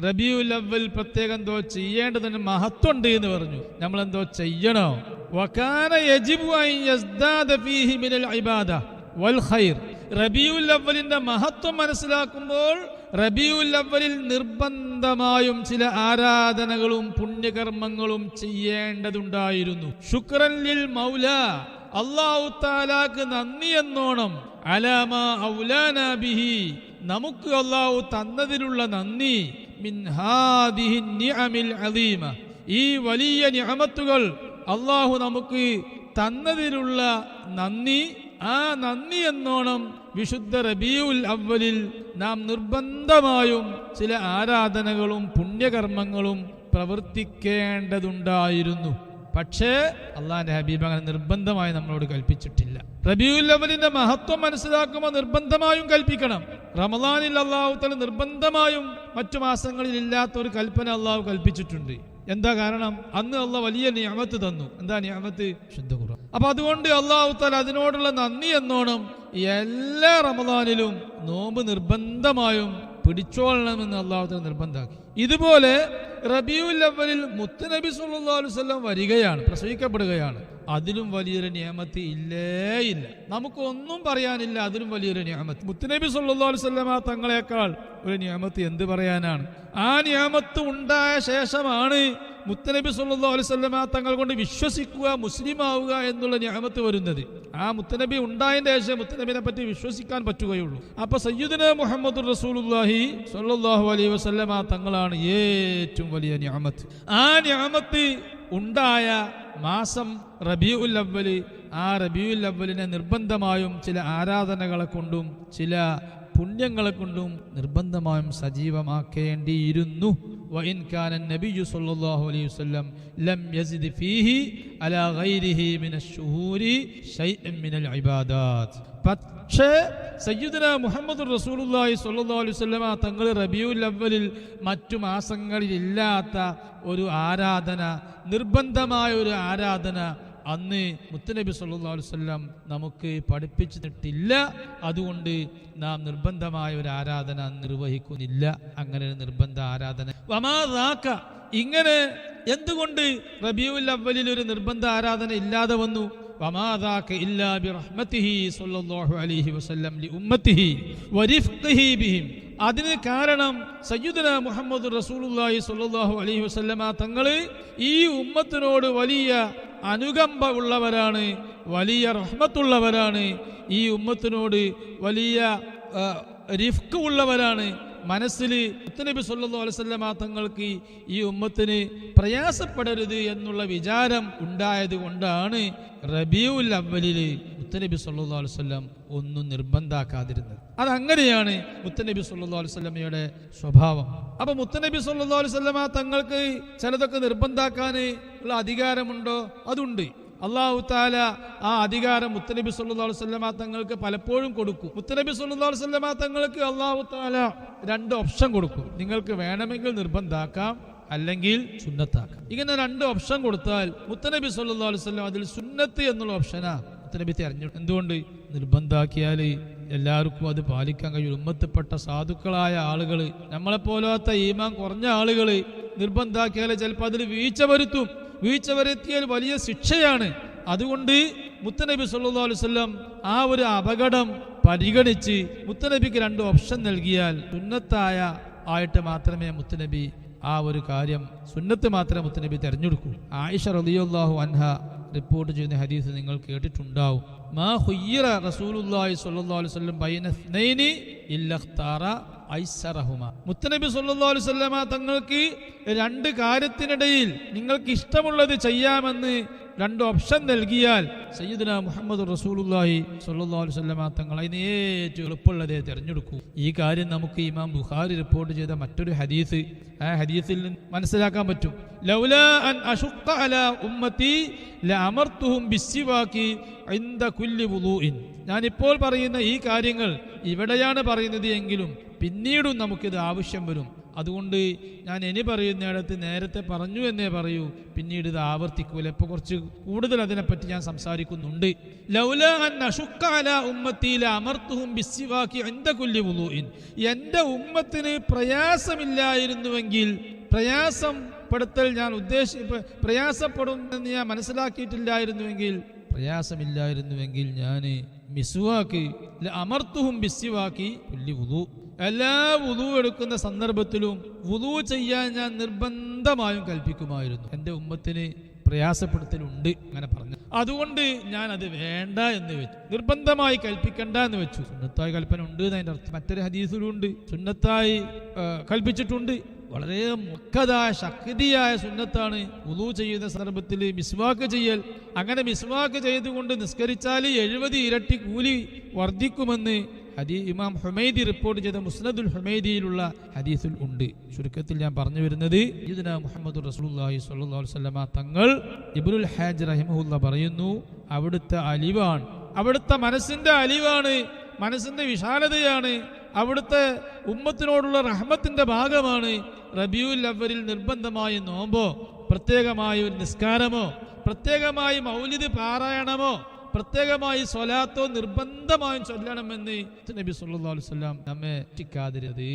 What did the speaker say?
റബിയുൽ അവൽ പ്രത്യേകം എന്തോ ചെയ്യേണ്ടതിന് മഹത്വമുണ്ട് എന്ന് പറഞ്ഞു. നമ്മൾ എന്തോ ചെയ്യണോ മിനൽ ഇബാദ വൽ ഖൈർ. റബിയുൽ അവലിന്റെ മഹത്വം മനസ്സിലാക്കുമ്പോൾ റബിയുൽ അവലിൽ നിർബന്ധമായും ചില ആരാധനകളും പുണ്യകർമ്മങ്ങളും ചെയ്യേണ്ടതുണ്ടായിരുന്നു. ശുക്രൻ ലിൽ മൗല. അള്ളാഹു താലാക്ക് നന്ദി എന്നോണം. അലാമ ഔലാന ബിഹി. നമുക്ക് അള്ളാഹു തന്നതിലുള്ള നന്ദി. ഈ വലിയ നിഅമത്തുകൾ അള്ളാഹു നമുക്ക് തന്നതിലുള്ള നന്ദി ആ നന്ദി എന്നോണം വിശുദ്ധ റബിയുൽ അവലിൽ നാം നിർബന്ധമായും ചില ആരാധനകളും പുണ്യകർമ്മങ്ങളും പ്രവർത്തിക്കേണ്ടതുണ്ടായിരുന്നു. പക്ഷേ അള്ളാഹിന്റെ ഹബീബ് അങ്ങനെ നിർബന്ധമായി നമ്മളോട് കൽപ്പിച്ചിട്ടില്ല. റബിയുൽ അവലിന്റെ മഹത്വം മനസ്സിലാക്കുമ്പോൾ നിർബന്ധമായും കൽപ്പിക്കണം. റമദാനിൽ അള്ളാഹു തല നിർബന്ധമായും മറ്റു മാസങ്ങളിൽ ഇല്ലാത്ത ഒരു കൽപ്പന അള്ളാഹു കൽപ്പിച്ചിട്ടുണ്ട്. എന്താ കാരണം? അന്ന് അല്ല വലിയ നിയമത്ത് തന്നു. എന്താ നിയമത്ത്? ശുദ്ധ ഖുർആൻ. അപ്പൊ അതുകൊണ്ട് അള്ളാഹു തല അതിനോടുള്ള നന്ദി എന്നോണം എല്ലാ റമദാനിലും നോമ്പ് നിർബന്ധമായും പിടിച്ചോളണമെന്ന് അള്ളാഹു തല നിർബന്ധമാക്കി ഇതുപോലെ റബിയുൽ അവലിൽ മുത്തുനബി സല്ലല്ലാഹു അലൈഹി വസല്ലം വരികയാണ് പ്രസവിക്കപ്പെടുകയാണ്. അതിലും വലിയൊരു നിയമത്ത് ഇല്ലേ ഇല്ല. നമുക്കൊന്നും പറയാനില്ല അതിലും വലിയൊരു നിയമത്ത്. മുത്തുനബി സല്ലാ അലൈഹി വസല്ലമ തങ്ങളെക്കാൾ ഒരു നിയമത്ത് എന്ത് പറയാനാണ്? ആ നിയമത്ത് ഉണ്ടായ ശേഷമാണ് മുത്തനബി സല്ലാ അലൈഹി വസല്ലമ തങ്ങൾ കൊണ്ട് വിശ്വസിക്കുക മുസ്ലിം ആവുക എന്നുള്ള നിയമത്ത് വരുന്നത്. ആ മുത്തനബി ഉണ്ടായതിന്റെ ശേഷം മുത്തനബിനെ പറ്റി വിശ്വസിക്കാൻ പറ്റുകയുള്ളൂ. അപ്പൊ സയ്യിദുന മുഹമ്മദ് റസൂലുള്ളാഹി സ്വല്ലല്ലാഹു അലൈഹി വസല്ലമ തങ്ങളാണ് ഏറ്റവും വലിയ നിയമത്ത്. ആ നിയമത്ത് ഉണ്ടായ മാസം റബിയുൽ അവൽ ആ റബിയുൽ അവലിനെ നിർബന്ധമായും ചില ആരാധനകളെ കൊണ്ടും ചില പുണ്യങ്ങളെ കൊണ്ടും നിർബന്ധമായും സജീവമാക്കേണ്ടിയിരുന്നു. وإن كان النبي صلى الله عليه وسلم لم يزد فيه على غيره من الشهور شيئا من العبادات പക്ഷേ സയ്യിദുന മുഹമ്മദ് റസൂലുള്ളാഹി സ്വല്ലല്ലാഹു അലൈഹി വസല്ലമ തങ്ങൾ റബിയുൽ അവലിൽ മറ്റു മാസങ്ങളിൽ ഇല്ലാത്ത ഒരു ആരാധന നിർബന്ധമായ ഒരു ആരാധന അന്ന് മുത്തനബി അലൈഹി വസല്ലം നമുക്ക് പഠിപ്പിച്ചിട്ടില്ല അതുകൊണ്ട് നാം നിർബന്ധമായ ഒരു ആരാധന നിർവഹിക്കുന്നില്ല. അങ്ങനെ ഒരു നിർബന്ധ ആരാധന. വമാ ഇങ്ങനെ എന്തുകൊണ്ട് റബിയുൽ അവലിൽ ഒരു നിർബന്ധ ആരാധന ഇല്ലാതെ വന്നു? ഇല്ലാ അലൈഹി വസല്ലം അതിന് കാരണം സയ്യുദന മുഹമ്മദ് റസൂലുള്ളാഹി സ്വല്ലല്ലാഹു അലൈഹി വസല്ലമ തങ്ങൾ ഈ ഉമ്മത്തിനോട് വലിയ അനുകമ്പ ഉള്ളവരാണ് വലിയ റഹ്മത്തുള്ളവരാണ് ഈ ഉമ്മത്തിനോട് വലിയ റിഫ്ക്ക് ഉള്ളവരാണ് മനസ്സിൽ മുത്തനബി സല്ലു അലൈഹി വസല്ലമ തങ്ങൾക്ക് ഈ ഉമ്മത്തിന് പ്രയാസപ്പെടരുത് എന്നുള്ള വിചാരം ഉണ്ടായത് കൊണ്ടാണ് റബിയുൽ അവലിൽ മുത്തനബി സല്ലു അലൈഹി വസല്ലം ഒന്നും നിർബന്ധാക്കാതിരുന്നത്. അതങ്ങനെയാണ് മുത്തനബി സല്ലു അലൈഹി വസല്ലമയുടെ സ്വഭാവം. അപ്പൊ മുത്തനബി സല്ലു അലൈഹി വസല്ലമ തങ്ങൾക്ക് ചിലതൊക്കെ നിർബന്ധാക്കാൻ ഉള്ള അധികാരമുണ്ടോ? അതുണ്ട്. അള്ളാഹു താല ആ അധികാരം മുത്തനബി സല്ലല്ലാഹു അലൈഹി വസല്ലമ തങ്ങൾക്ക് പലപ്പോഴും കൊടുക്കും. മുത്തനബി സല്ലല്ലാഹു അലൈഹി വസല്ലമ തങ്ങൾക്ക് അള്ളാഹു താല രണ്ട് ഓപ്ഷൻ കൊടുക്കും. നിങ്ങൾക്ക് വേണമെങ്കിൽ നിർബന്ധാക്കാം അല്ലെങ്കിൽ സുന്നത്താക്കാം. ഇങ്ങനെ രണ്ട് ഓപ്ഷൻ കൊടുത്താൽ മുത്തനബി സല്ലല്ലാഹു അലൈഹി അതിൽ സുന്നത്ത് എന്നുള്ള ഓപ്ഷനാ മുത്തനബി തെരഞ്ഞെടുക്കും. എന്തുകൊണ്ട്? നിർബന്ധാക്കിയാൽ എല്ലാവർക്കും അത് പാലിക്കാൻ കഴിയും. ഉമ്മത്തിൽപ്പെട്ട സാധുക്കളായ ആളുകൾ നമ്മളെപ്പോലാത്ത ഈമാൻ കുറഞ്ഞ ആളുകൾ നിർബന്ധാക്കിയാൽ ചിലപ്പോൾ അതിൽ വീഴ്ച വരുത്തും. വീഴ്ച വലിയ ശിക്ഷയാണ്. അതുകൊണ്ട് മുത്തനബി സല്ലാ അലൈഹി വസല്ലം ആ ഒരു അപകടം പരിഗണിച്ച് മുത്തനബിക്ക് രണ്ട് ഓപ്ഷൻ നൽകിയാൽ സുന്നത്തായ ആയിട്ട് മാത്രമേ മുത്തനബി ആ ഒരു കാര്യം സുന്നത്ത് മാത്രമേ മുത്തനബി തെരഞ്ഞെടുക്കൂ. ആയിഷ റളിയല്ലാഹു അൻഹ റിപ്പോർട്ട് ചെയ്യുന്ന ഹദീസ് നിങ്ങൾ കേട്ടിട്ടുണ്ടാവും. മാ ഹുയ്യറ റസൂലുള്ളാഹി സ്വല്ലല്ലാഹു അലൈഹി വസല്ലം ബൈന ഇല്ലഖ്താറ മുത്തനബി സല്ലല്ലാഹു അലൈഹി വസല്ലമ തങ്ങൾക്ക് രണ്ട് കാര്യത്തിനിടയിൽ നിങ്ങൾക്ക് ഇഷ്ടമുള്ളത് ചെയ്യാമെന്ന് രണ്ട് ഓപ്ഷൻ നൽകിയാൽ സയ്യിദ്ന മുഹമ്മദ് അലൈഹി വസല്ലമ തങ്ങൾ അതിന് ഏറ്റവും എളുപ്പമുള്ളതേ തിരഞ്ഞെടുക്കൂ. ഈ കാര്യം നമുക്ക് ഇമാം ബുഖാരി റിപ്പോർട്ട് ചെയ്ത മറ്റൊരു ഹദീസ് ആ ഹദീസിൽ നിന്ന് മനസ്സിലാക്കാൻ പറ്റും. ലൗല അൻ ഉമ്മത്തി കുല്ലി ഇപ്പോൾ പറയുന്ന ഈ കാര്യങ്ങൾ ഇവിടെയാണ് പറയുന്നത് എങ്കിലും പിന്നീടും നമുക്കിത് ആവശ്യം വരും. അതുകൊണ്ട് ഞാൻ ഇനി പറയുന്നിടത്ത് നേരത്തെ പറഞ്ഞു എന്നേ പറയൂ. പിന്നീട് ഇത് ആവർത്തിക്കൂല. ഇപ്പൊ കുറച്ച് കൂടുതൽ അതിനെപ്പറ്റി ഞാൻ സംസാരിക്കുന്നുണ്ട്. എന്റെ ഉമ്മത്തിന് പ്രയാസമില്ലായിരുന്നുവെങ്കിൽ പ്രയാസം പെടുത്തൽ ഞാൻ ഉദ്ദേശി പ്ര- പ്രയാസപ്പെടും എന്ന് ഞാൻ മനസ്സിലാക്കിയിട്ടില്ലായിരുന്നുവെങ്കിൽ പ്രയാസമില്ലായിരുന്നുവെങ്കിൽ ഞാൻ മിസ്വാക്ക് അമർത്തുഹും ബിസ്വാക്കി പുല്ലി വുതു എല്ലാ വുതു എടുക്കുന്ന സന്ദർഭത്തിലും വുതു ചെയ്യാൻ ഞാൻ നിർബന്ധമായും കൽപ്പിക്കുമായിരുന്നു. എന്റെ ഉമ്മത്തിന് പ്രയാസപ്പെടുത്തലുണ്ട് അങ്ങനെ പറഞ്ഞു. അതുകൊണ്ട് ഞാൻ അത് വേണ്ട എന്ന് വെച്ചു. നിർബന്ധമായി കൽപ്പിക്കണ്ട എന്ന് വെച്ചു. സുന്നത്തായി കൽപ്പന ഉണ്ട് എന്നതിന്റെ അർത്ഥം. മറ്റൊരു ഹദീസിലുണ്ട് സുന്നത്തായി കൽപ്പിച്ചിട്ടുണ്ട്. വളരെ മുഖതായ ശക്തിയായ സുന്നത്താണ് ഉദു ചെയ്യുന്ന സന്ദർഭത്തിൽ മിസ്വാക്ക് ചെയ്യൽ. അങ്ങനെ മിസ്വാക്ക് ചെയ്തുകൊണ്ട് നിസ്കരിച്ചാൽ എഴുപത് ഇരട്ടി കൂലി വർദ്ധിക്കുമെന്ന് ഹദീ ഇമാം ഹുമൈദി റിപ്പോർട്ട് ചെയ്ത മുസ്നദുൽ ഹുമൈദിയിലുള്ള ഹദീസിൽ ഉണ്ട്. ചുരുക്കത്തിൽ ഞാൻ പറഞ്ഞു വരുന്നത് ഇതിന മുഹമ്മദ് സ്വല്ലല്ലാഹു അലൈഹി വസല്ലമ തങ്ങൾ ഇബ്നുൽ ഹാജ് റഹിമഹുല്ല പറയുന്നു അവിടുത്തെ അലിവാണ്. അവിടുത്തെ മനസ്സിന്റെ അലിവാണ് മനസ്സിന്റെ വിശാലതയാണ് അവിടുത്തെ ഉമ്മത്തിനോടുള്ള റഹ്മത്തിന്റെ ഭാഗമാണ് റബിയുൽ അവരിൽ നിർബന്ധമായ നോമ്പോ പ്രത്യേകമായ ഒരു നിസ്കാരമോ പ്രത്യേകമായി മൗലിദ് പാരായണമോ പ്രത്യേകമായി സ്വലാത്തോ നിർബന്ധമായും ചൊല്ലണമെന്ന് നബി സല്ലല്ലാഹു അലൈഹി വസല്ലം നമ്മെ ചിക്കാതിരത്